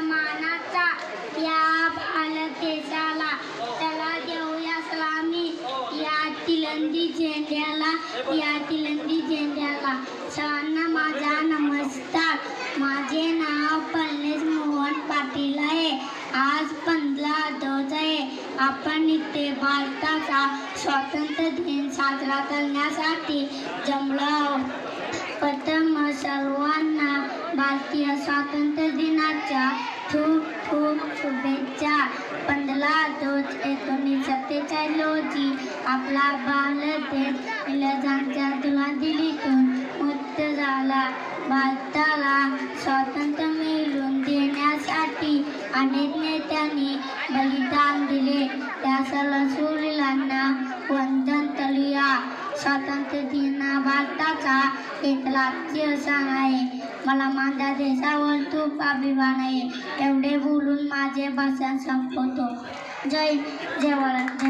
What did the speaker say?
मानाचा या भारत त्याला देऊया सलामी या तिलंदी झेंड्याला या तिलंदी झेंड्याला. सर्वांना माझा नमस्कार. माझे नाव पल्लेश मोहन पाटील आहे. आज पंधरा ऑगस्ट आहे. आपण इथे भारताचा स्वातंत्र्य दिन साजरा करण्यासाठी जमलो आहोत. प्रथम सर्वांना भारतीय स्वातंत्र्य दिनाच्या खूप खूप शुभेच्छा. पंधरा दोन एकोणीस सत्तेचाळीस रोजी आपला भारत इंग्रजांच्या दिवादिलीतून मुक्त झाला. भारताला स्वातंत्र्य मिळवून देण्यासाठी अनेक नेत्यांनी बलिदान दिले. त्या स्वातंत्र्य दिन भारताचा एक सण आहे. मला माझ्या देशावर खूप अभिमान आहे. एवढे बोलून माझे भाषण संपवतो. जय जय